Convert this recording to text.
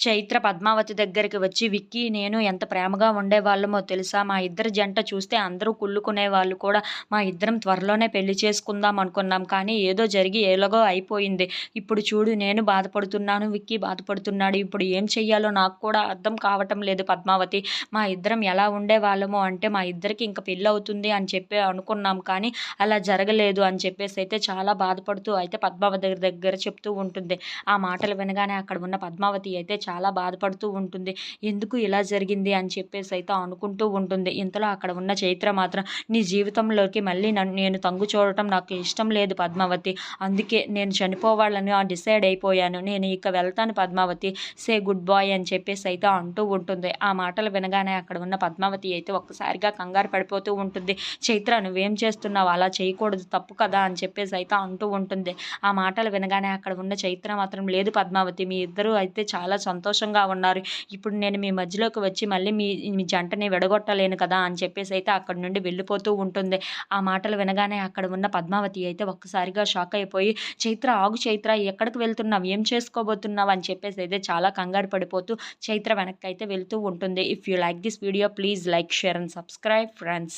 చైత్ర పద్మావతి దగ్గరికి వచ్చి విక్కీ నేను ఎంత ప్రేమగా ఉండేవాళ్ళమో తెలుసా? మా ఇద్దరు జంట చూస్తే అందరూ కుళ్ళుకునే వాళ్ళు కూడా మా ఇద్దరం త్వరలోనే పెళ్ళి చేసుకుందాం అనుకున్నాం. కానీ ఏదో జరిగి ఎలాగో అయిపోయింది. ఇప్పుడు చూడు నేను బాధపడుతున్నాను విక్కీ బాధపడుతున్నాడు. ఇప్పుడు ఏం చెయ్యాలో నాకు కూడా అర్థం కావటం లేదు పద్మావతి. మా ఇద్దరం ఎలా ఉండేవాళ్ళమో అంటే మా ఇద్దరికి ఇంకా పెళ్ళి అవుతుంది అని చెప్పి అనుకున్నాం. కానీ అలా జరగలేదు అని చెప్పేసి అయితే చాలా బాధపడుతూ అయితే పద్మావతి దగ్గర దగ్గర చెప్తూ ఉంటుంది. ఆ మాటలు వినగానే అక్కడ ఉన్న పద్మావతి అయితే చాలా బాధపడుతూ ఉంటుంది. ఎందుకు ఇలా జరిగింది అని చెప్పేసి అయితే అనుకుంటూ ఉంటుంది. ఇంతలో అక్కడ ఉన్న చైత్ర మాత్రం నీ జీవితంలోకి మళ్ళీ నన్ను నేను తంగు చూడటం నాకు ఇష్టం లేదు పద్మావతి. అందుకే నేను చనిపోవాలని డిసైడ్ అయిపోయాను. నేను ఇక వెళ్తాను పద్మావతి. సే గుడ్ బాయ్ అని చెప్పేసి అయితే అంటూ ఉంటుంది. ఆ మాటలు వినగానే అక్కడ ఉన్న పద్మావతి అయితే ఒక్కసారిగా కంగారు పడిపోతూ ఉంటుంది. చైత్ర నువ్వేం చేస్తున్నావు? అలా చేయకూడదు. తప్పు కదా అని చెప్పేసి అయితే అంటూ ఉంటుంది. ఆ మాటలు వినగానే అక్కడ ఉన్న చైత్ర మాత్రం లేదు పద్మావతి మీ ఇద్దరూ అయితే చాలా సంతోషంగా ఉన్నారు. ఇప్పుడు నేను మీ మధ్యలోకి వచ్చి మళ్ళీ మీ మీ జంటని విడగొట్టలేను కదా అని చెప్పేసి అయితే అక్కడి నుండి వెళ్ళిపోతూ ఉంటుంది. ఆ మాటలు వినగానే అక్కడ ఉన్న పద్మావతి అయితే ఒక్కసారిగా షాక్ అయిపోయి చైత్ర ఆగు చైత్ర ఎక్కడికి వెళ్తున్నావు? ఏం చేసుకోబోతున్నావు? అని చెప్పేసి అయితే చాలా కంగారు పడిపోతూ చైత్ర వెనక్కి అయితే వెళ్తూ ఉంటుంది. If you like this video please like share and subscribe friends